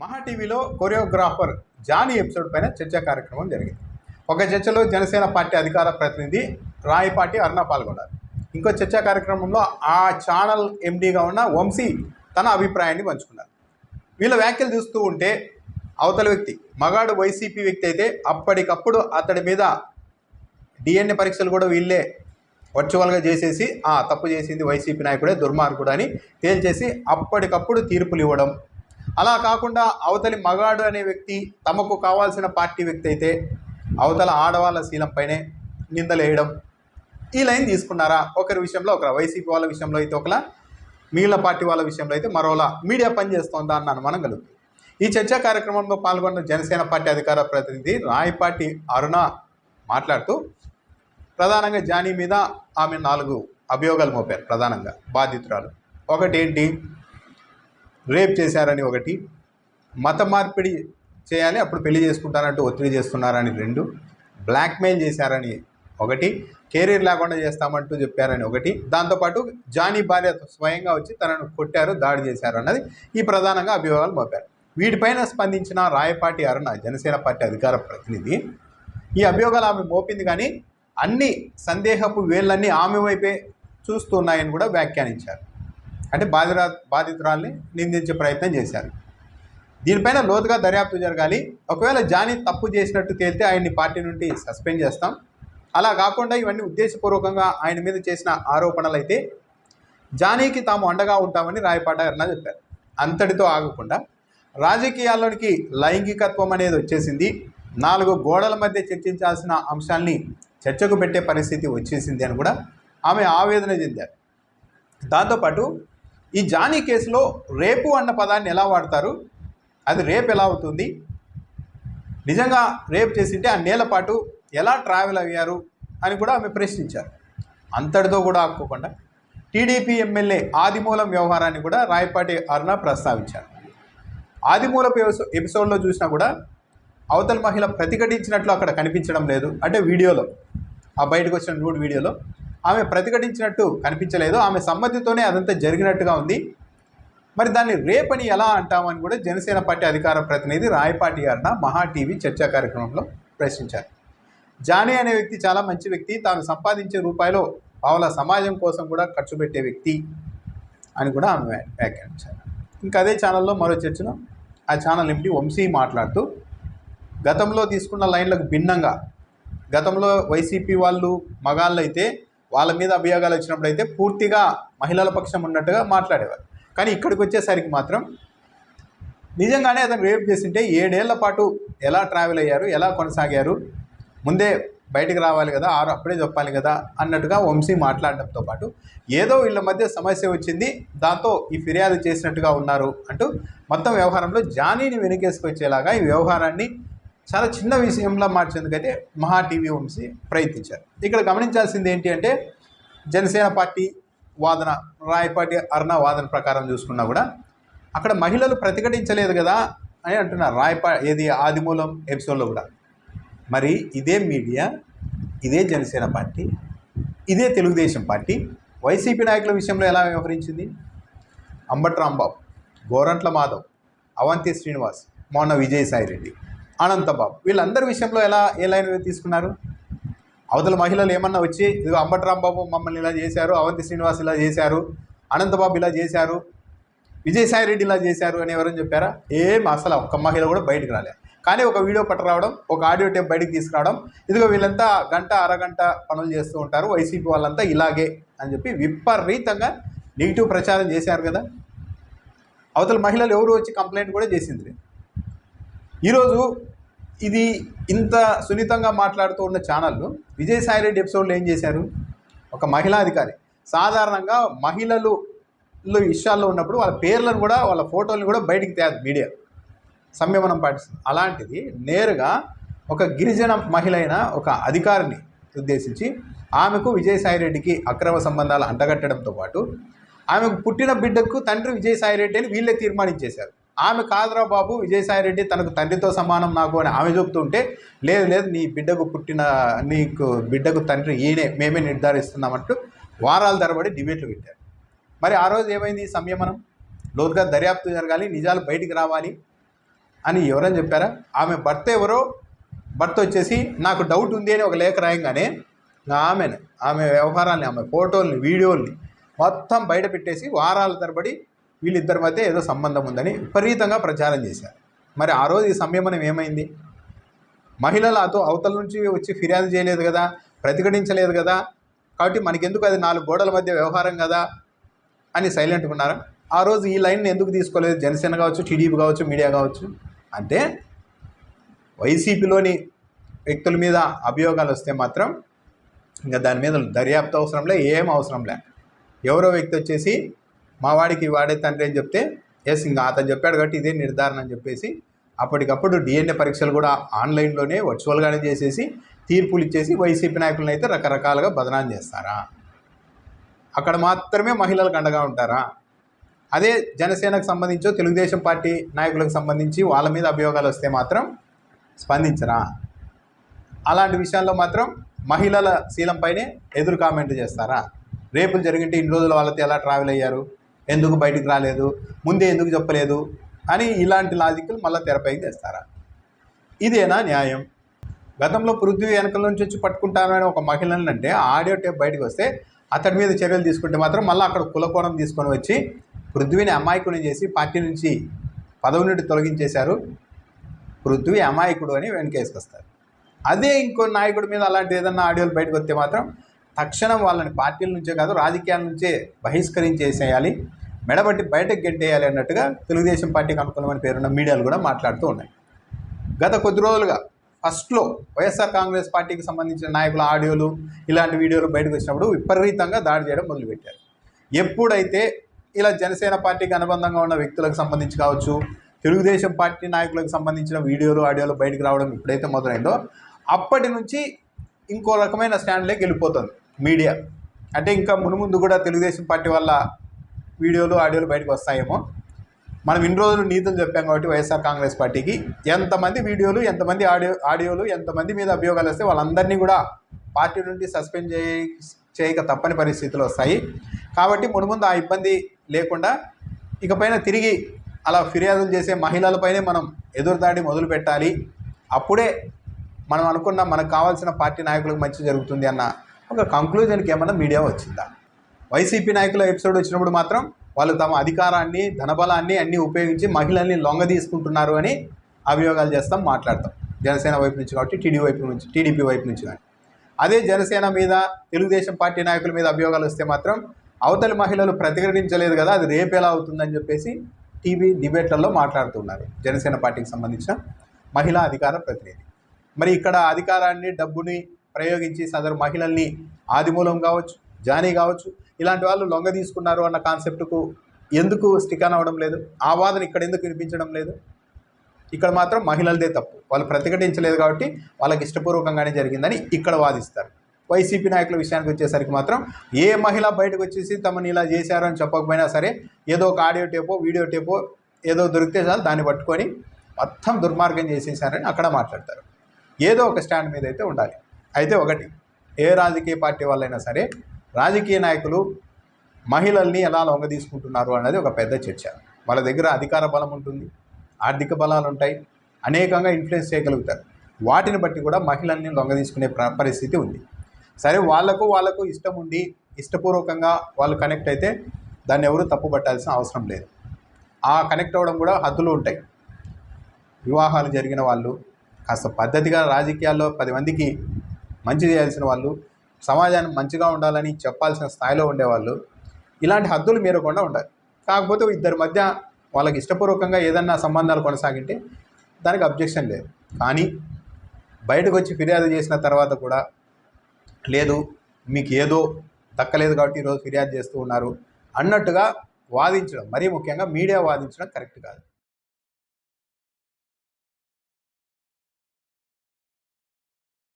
మహా టీవీలో choreographer Johnny episode పైన చర్చా కార్యక్రమం జరిగింది. ఒక చర్చలో జనసేన పార్టీ అధికార ప్రతినిధి రాయపాటి అరుణ పాల్గొన్నారు. ఇంకో చర్చా కార్యక్రమంలో ఆ ఛానల్ ఎండీగా ఉన్న వంశీ తన అభిప్రాయాన్ని పంచుకున్నారు. వీళ్ళ వ్యాఖ్యలు చూస్తూ ఉంటే అవతల వ్యక్తి మగాడు వైసీపీ వ్యక్తి అయితే అప్పటికప్పుడు అతడి మీద డిఎన్ఏ పరీక్షలు కూడా వీళ్ళే వర్చువల్గా చేసేసి ఆ తప్పు చేసింది వైసీపీ నాయకుడే దుర్మార్గుడు అని తేల్చేసి అప్పటికప్పుడు తీర్పులు ఇవ్వడం అలా కాకుండా అవతలి మగాడు అనే వ్యక్తి తమకు కావాల్సిన పార్టీ వ్యక్తి అయితే అవతల ఆడవాళ్ళ శీలంపైనే నిందలేయడం. ఈ లైన్ తీసుకున్నారా? ఒకరి విషయంలో ఒకరు వైసీపీ వాళ్ళ విషయంలో అయితే ఒకలా మిగిలిన పార్టీ వాళ్ళ విషయంలో అయితే మరోలా. మీడియా పనిచేస్తోందా అన్న అనుమానం కలుగుతుంది. ఈ చర్చా కార్యక్రమంలో పాల్గొన్న జనసేన పార్టీ అధికార ప్రతినిధి రాయపాటి అరుణ మాట్లాడుతూ ప్రధానంగా జానీ మీద ఆమె నాలుగు అభియోగాలు మోపారు ప్రధానంగా బాధితురాలు. ఒకటి ఏంటి రేప్ చేశారని ఒకటి మత మార్పిడి చేయాలి అప్పుడు పెళ్ళి చేసుకుంటానంటూ ఒత్తిడి చేస్తున్నారని రెండు బ్లాక్మెయిల్ చేశారని ఒకటి కెరీర్ లేకుండా చేస్తామంటూ చెప్పారని ఒకటి దాంతోపాటు జానీ భార్య స్వయంగా వచ్చి తనను కొట్టారు దాడి చేశారు అన్నది ఈ ప్రధానంగా అభియోగాలు మోపారు. వీటిపైన స్పందించిన రాయపాటి అరుణ జనసేన పార్టీ అధికార ప్రతినిధి ఈ అభియోగాలు ఆమె మోపింది కానీ అన్ని సందేహపు వేళ్ళన్నీ ఆమె వైపే చూస్తున్నాయని కూడా వ్యాఖ్యానించారు. అంటే బాధిరా బాధితురాల్ని నిందించే ప్రయత్నం చేశారు. దీనిపైన లోతుగా దర్యాప్తు జరగాలి. ఒకవేళ జానీ తప్పు చేసినట్టు తేలితే ఆయన్ని పార్టీ నుండి సస్పెండ్ చేస్తాం. అలా కాకుండా ఇవన్నీ ఉద్దేశపూర్వకంగా ఆయన మీద చేసిన ఆరోపణలు అయితే జానీకి తాము అండగా ఉంటామని రాయపాట అన్న చెప్పారు. అంతటితో ఆగకుండా రాజకీయాల్లోనికి లైంగికత్వం అనేది వచ్చేసింది. నాలుగు గోడల మధ్య చర్చించాల్సిన అంశాల్ని చర్చకు పెట్టే పరిస్థితి వచ్చేసింది అని కూడా ఆమె ఆవేదన చెందారు. దాంతోపాటు ఈ జానీ కేసులో రేపు అన్న పదాన్ని ఎలా వాడతారు? అది రేపు ఎలా అవుతుంది? నిజంగా రేపు చేసింటే ఆ నేల పాటు ఎలా ట్రావెల్ అయ్యారు? అని కూడా ఆమె ప్రశ్నించారు. అంతటితో కూడా ఆపుకోకుండా టీడీపీ ఎమ్మెల్యే ఆదిమూలం వ్యవహారాన్ని కూడా రాయపాటి అరుణ ప్రస్తావించారు. ఆదిమూలపు ఎపిసోడ్లో చూసినా కూడా అవతల మహిళ ప్రతిఘటించినట్లు అక్కడ కనిపించడం లేదు. అంటే వీడియోలో ఆ బయటకు వచ్చిన న్యూడ్ వీడియోలో ఆమె ప్రతిఘటించినట్టు కనిపించలేదు. ఆమె సమ్మతితోనే అదంతా జరిగినట్టుగా ఉంది. మరి దాన్ని రేపని ఎలా అంటామని కూడా జనసేన పార్టీ అధికార ప్రతినిధి రాయపాటి గారిన మహా టీవీ చర్చా కార్యక్రమంలో ప్రశ్నించారు. జానీ అనే వ్యక్తి చాలా మంచి వ్యక్తి. తాను సంపాదించే రూపాయలో పావుల సమాజం కోసం కూడా ఖర్చు పెట్టే వ్యక్తి అని కూడా ఆమె వ్యాఖ్యానించారు. ఇంకా అదే ఛానల్లో మరో చర్చను ఆ ఛానల్ ఎంపీ వంశీ మాట్లాడుతూ గతంలో తీసుకున్న లైన్లకు భిన్నంగా గతంలో వైసీపీ వాళ్ళు మగాళ్ళు అయితే వాళ్ళ మీద అభియోగాలు వచ్చినప్పుడు అయితే పూర్తిగా మహిళల పక్షం ఉన్నట్టుగా మాట్లాడేవారు. కానీ ఇక్కడికి వచ్చేసరికి మాత్రం నిజంగానే అతను రేపు చేసింటే ఏడేళ్ళ పాటు ఎలా ట్రావెల్ అయ్యారు ఎలా కొనసాగారు ముందే బయటికి రావాలి కదా ఆరు అప్పుడే చెప్పాలి కదా అన్నట్టుగా వంశీ మాట్లాడడంతో పాటు ఏదో వీళ్ళ మధ్య సమస్య వచ్చింది దాంతో ఈ ఫిర్యాదు చేసినట్టుగా ఉన్నారు అంటూ మొత్తం వ్యవహారంలో జానీని వెనుకేసుకొచ్చేలాగా ఈ వ్యవహారాన్ని చాలా చిన్న విషయంలో మార్చేందుకైతే మహా టీవీ వంశీ ప్రయత్నించారు. ఇక్కడ గమనించాల్సింది ఏంటి అంటే జనసేన పార్టీ వాదన రాయపాటి అర్ణ వాదన ప్రకారం చూసుకున్నా కూడా అక్కడ మహిళలు ప్రతిఘటించలేదు కదా అని అంటున్నారు. రాయపా ఏది ఆదిమూలం ఎపిసోడ్లో కూడా. మరి ఇదే మీడియా ఇదే జనసేన పార్టీ ఇదే తెలుగుదేశం పార్టీ వైసీపీ నాయకుల విషయంలో ఎలా వ్యవహరించింది? అంబట్ రాంబాబు గోరంట్ల మాధవ్ అవంతి శ్రీనివాస్ మొన్న విజయసాయిరెడ్డి అనంతబాబు వీళ్ళందరి విషయంలో ఎలా ఏ లైన్ తీసుకున్నారు? అవతల మహిళలు ఏమన్నా వచ్చి ఇదిగో అంబటరాంబాబు మమ్మల్ని ఇలా చేశారు అవంతి శ్రీనివాస్ ఇలా చేశారు అనంతబాబు ఇలా చేశారు విజయసాయిరెడ్డి ఇలా చేశారు అని ఎవరని చెప్పారా? ఏం అసలు ఒక్క మహిళ కూడా బయటకు రాలేదు కానీ ఒక వీడియో పట్టరావడం ఒక ఆడియో టేప్ బయటకు తీసుకురావడం ఇదిగో వీళ్ళంతా గంట అరగంట పనులు చేస్తూ ఉంటారు వైసీపీ వాళ్ళంతా ఇలాగే అని చెప్పి విపరీతంగా నెగిటివ్ ప్రచారం చేశారు కదా. అవతల మహిళలు ఎవరు వచ్చి కంప్లైంట్ కూడా చేసింది? ఈరోజు ఇది ఇంత సున్నితంగా మాట్లాడుతూ ఉన్న ఛానళ్ళు విజయసాయిరెడ్డి ఎపిసోడ్లో ఏం చేశారు? ఒక మహిళా అధికారి. సాధారణంగా మహిళలు విషయాల్లో ఉన్నప్పుడు వాళ్ళ పేర్లను కూడా వాళ్ళ ఫోటోలను కూడా బయటికి తేదు మీడియా. సంయమనం పాటిస్తుంది. అలాంటిది నేరుగా ఒక గిరిజన మహిళ అయిన ఒక అధికారిని ఉద్దేశించి ఆమెకు విజయసాయిరెడ్డికి అక్రమ సంబంధాలు అంటగట్టడంతో పాటు ఆమెకు పుట్టిన బిడ్డకు తండ్రి విజయసాయిరెడ్డి అని వీళ్ళే తీర్మానించేశారు. ఆమె కాదురా బాబు విజయసాయిరెడ్డి తనకు తండ్రితో సమానం నాకు అని ఆమె చెబుతుంటే లేదు లేదు నీ బిడ్డకు పుట్టిన నీకు బిడ్డకు తండ్రి ఈయనే మేమే నిర్ధారిస్తున్నామంటూ వారాల తరబడి డిబేట్లు పెట్టారు. మరి ఆ రోజు ఏమైంది సంయమనం? లోతుగా దర్యాప్తు జరగాలి నిజాలు బయటికి రావాలి అని ఎవరని చెప్పారా? ఆమె భర్త ఎవరో? భర్త వచ్చేసి నాకు డౌట్ ఉంది అని ఒక లేఖ రాయంగానే ఆమెను ఆమె వ్యవహారాల్ని ఆమె ఫోటోల్ని వీడియోల్ని మొత్తం బయట పెట్టేసి వారాల తరబడి వీళ్ళిద్దరి మధ్య ఏదో సంబంధం ఉందని విపరీతంగా ప్రచారం చేశారు. మరి ఆ రోజు ఈ సంయమనం ఏమైంది? మహిళలు అవతల నుంచి వచ్చి ఫిర్యాదు చేయలేదు కదా? ప్రతిఘటించలేదు కదా? కాబట్టి మనకెందుకు అది నాలుగు గోడల మధ్య వ్యవహారం కదా? అని సైలెంట్గా ఉన్నారు? ఆ రోజు ఈ లైన్ ఎందుకు తీసుకోలేదు? జనసేన కావచ్చు టీడీపీ కావచ్చు మీడియా కావచ్చు? అంటే వైసీపీలోని వ్యక్తుల మీద అభియోగాలు వస్తే మాత్రం ఇంకా దాని మీద దర్యాప్తు అవసరంలే ఏం అవసరంలే ఎవరో వ్యక్తి వచ్చేసి మా వాడికి వాడే తండ్రి అని చెప్తే ఎస్ ఇంకా అతను చెప్పాడు కాబట్టి ఇదే నిర్ధారణ అని చెప్పేసి అప్పటికప్పుడు డిఎన్ఏ పరీక్షలు కూడా ఆన్లైన్లోనే వర్చువల్గానే చేసేసి తీర్పులు ఇచ్చేసి వైసీపీ నాయకులను అయితే రకరకాలుగా బదనాం చేస్తారా? అక్కడ మాత్రమే మహిళలకు అండగా ఉంటారా? అదే జనసేనకు సంబంధించో తెలుగుదేశం పార్టీ నాయకులకు సంబంధించి వాళ్ళ మీద అభియోగాలు వస్తే మాత్రం స్పందించరా? అలాంటి విషయాల్లో మాత్రం మహిళల శీలంపైనే ఎదురు కామెంట్ చేస్తారా? రేపులు జరిగింటే ఇన్ని రోజులు వాళ్ళతో ఎలా ట్రావెల్ అయ్యారు? ఎందుకు బయటికి రాలేదు ముందే ఎందుకు చెప్పలేదు అని ఇలాంటి లాజిక్లు మళ్ళీ తెరపైకి తెస్తారా? ఇదేనా న్యాయం? గతంలో పృథ్వీ వెనకల నుంచి వచ్చి పట్టుకుంటానని ఒక మహిళని అంటే ఆడియో టేప్ బయటకు వస్తే అతడి మీద చర్యలు తీసుకుంటే మాత్రం మళ్ళీ అక్కడ కులకోణం తీసుకొని వచ్చి పృథ్వీని అమాయకుని చేసి పార్టీ నుంచి పదవి నుండి తొలగించేశారు. పృథ్వీ అమాయకుడు అని వెనకేసుకొస్తారు. అదే ఇంకో నాయకుడి మీద అలాంటి ఏదన్నా ఆడియోలు బయటకు వస్తే మాత్రం తక్షణం వాళ్ళని పార్టీల నుంచే కాదు రాజకీయాల నుంచే బహిష్కరించేసేయాలి. మెడబట్టి బయటకు గెంటేయాలి అన్నట్టుగా తెలుగుదేశం పార్టీకి అనుకూలమైన పేరున్న మీడియాలు కూడా మాట్లాడుతూ ఉన్నాయి. గత కొద్ది రోజులుగా ఫస్ట్లో వైఎస్ఆర్ కాంగ్రెస్ పార్టీకి సంబంధించిన నాయకుల ఆడియోలు ఇలాంటి వీడియోలు బయటకు వచ్చినప్పుడు విపరీతంగా దాడి చేయడం మొదలుపెట్టారు. ఎప్పుడైతే ఇలా జనసేన పార్టీకి అనుబంధంగా ఉన్న వ్యక్తులకు సంబంధించి కావచ్చు తెలుగుదేశం పార్టీ నాయకులకు సంబంధించిన వీడియోలు ఆడియోలు బయటకు రావడం ఎప్పుడైతే మొదలైందో అప్పటి నుంచి ఇంకో రకమైన స్టాండ్లోకి వెళ్ళిపోతుంది మీడియా. అంటే ఇంకా మునుముందు కూడా తెలుగుదేశం పార్టీ వల్ల వీడియోలు ఆడియోలు బయటకు వస్తాయేమో. మనం ఇన్ని రోజులు నీతులు చెప్పాం కాబట్టి వైఎస్ఆర్ కాంగ్రెస్ పార్టీకి. ఎంతమంది వీడియోలు ఎంతమంది ఆడియో ఆడియోలు ఎంతమంది మీద అభియోగాలు వస్తే వాళ్ళందరినీ కూడా పార్టీ నుండి సస్పెండ్ చేయ చేయక తప్పని పరిస్థితులు వస్తాయి. కాబట్టి మునుముందు ఆ ఇబ్బంది లేకుండా ఇకపైన తిరిగి అలా ఫిర్యాదులు చేసే మహిళలపైనే మనం ఎదురుదాడి మొదలు పెట్టాలి. అప్పుడే మనం అనుకున్న మనకు కావాల్సిన పార్టీ నాయకులకు మంచి జరుగుతుంది అన్న ఒక కంక్లూజన్కి ఏమన్నా మీడియా వచ్చిందా? వైసీపీ నాయకుల ఎపిసోడ్ వచ్చినప్పుడు మాత్రం వాళ్ళు తమ అధికారాన్ని ధనబలాన్ని అన్నీ ఉపయోగించి మహిళల్ని లొంగ తీసుకుంటున్నారు అని అభియోగాలు చేస్తాం మాట్లాడతాం. జనసేన వైపు నుంచి కాబట్టి టీడీ వైపు నుంచి టీడీపీ వైపు నుంచి కానీ. అదే జనసేన మీద తెలుగుదేశం పార్టీ నాయకుల మీద అభియోగాలు వస్తే మాత్రం అవతలి మహిళలు ప్రతిఘటించలేదు కదా అది రేపు ఎలా అవుతుందని చెప్పేసి టీవీ డిబేట్లలో మాట్లాడుతున్నారు. జనసేన పార్టీకి సంబంధించిన మహిళా అధికార ప్రతినిధి. మరి ఇక్కడ అధికారాన్ని డబ్బుని ప్రయోగించి సదరు మహిళల్ని ఆదిమూలం కావచ్చు జానీ కావచ్చు ఇలాంటి వాళ్ళు లొంగ తీసుకున్నారు అన్న కాన్సెప్ట్కు ఎందుకు స్టిక్ అవ్వడం లేదు? ఆ వాదన ఇక్కడ ఎందుకు వినిపించడం లేదు? ఇక్కడ మాత్రం మహిళలదే తప్పు. వాళ్ళు ప్రతిఘటించలేదు కాబట్టి వాళ్ళకి ఇష్టపూర్వకంగానే జరిగిందని ఇక్కడ వాదిస్తారు. వైసీపీ నాయకుల విషయానికి వచ్చేసరికి మాత్రం ఏ మహిళ బయటకు వచ్చేసి తమని ఇలా చేశారు అని చెప్పకపోయినా సరే ఏదో ఒక ఆడియో టేపో వీడియో టేపో ఏదో దొరికితే చాలు దాన్ని పట్టుకొని మొత్తం దుర్మార్గం చేసేసారని అక్కడ మాట్లాడతారు. ఏదో ఒక స్టాండ్ మీద అయితే ఉండాలి. అయితే ఒకటి ఏ రాజకీయ పార్టీ వాళ్ళైనా సరే రాజకీయ నాయకులు మహిళల్ని ఎలా లొంగ తీసుకుంటున్నారు ఒక పెద్ద చర్చ. వాళ్ళ దగ్గర అధికార బలం ఉంటుంది ఆర్థిక బలాలు ఉంటాయి అనేకంగా ఇన్ఫ్లుయెన్స్ చేయగలుగుతారు. వాటిని బట్టి కూడా మహిళల్ని లొంగ తీసుకునే పరిస్థితి ఉంది. సరే వాళ్ళకు వాళ్ళకు ఇష్టం ఉండి ఇష్టపూర్వకంగా వాళ్ళు కనెక్ట్ అయితే దాన్ని ఎవరు తప్పుపట్టాల్సిన అవసరం లేదు. ఆ కనెక్ట్ అవ్వడం కూడా హద్దులు ఉంటాయి. వివాహాలు జరిగిన వాళ్ళు కాస్త పద్ధతిగా రాజకీయాల్లో పది మందికి మంచి చేయాల్సిన వాళ్ళు సమాజాన్ని మంచిగా ఉండాలని చెప్పాల్సిన స్థాయిలో ఉండేవాళ్ళు. ఇలాంటి హద్దులు మీరకుండా ఉండాలి. కాకపోతే ఇద్దరి మధ్య వాళ్ళకి ఇష్టపూర్వకంగా ఏదన్నా సంబంధాలు కొనసాగింటే దానికి అబ్జెక్షన్ లేదు. కానీ బయటకు వచ్చి ఫిర్యాదు చేసిన తర్వాత కూడా లేదు మీకు ఏదో దక్కలేదు కాబట్టి ఈరోజు ఫిర్యాదు చేస్తూ ఉన్నారు అన్నట్టుగా వాదించడం. మరీ ముఖ్యంగా మీడియా వాదించడం కరెక్ట్ కాదు.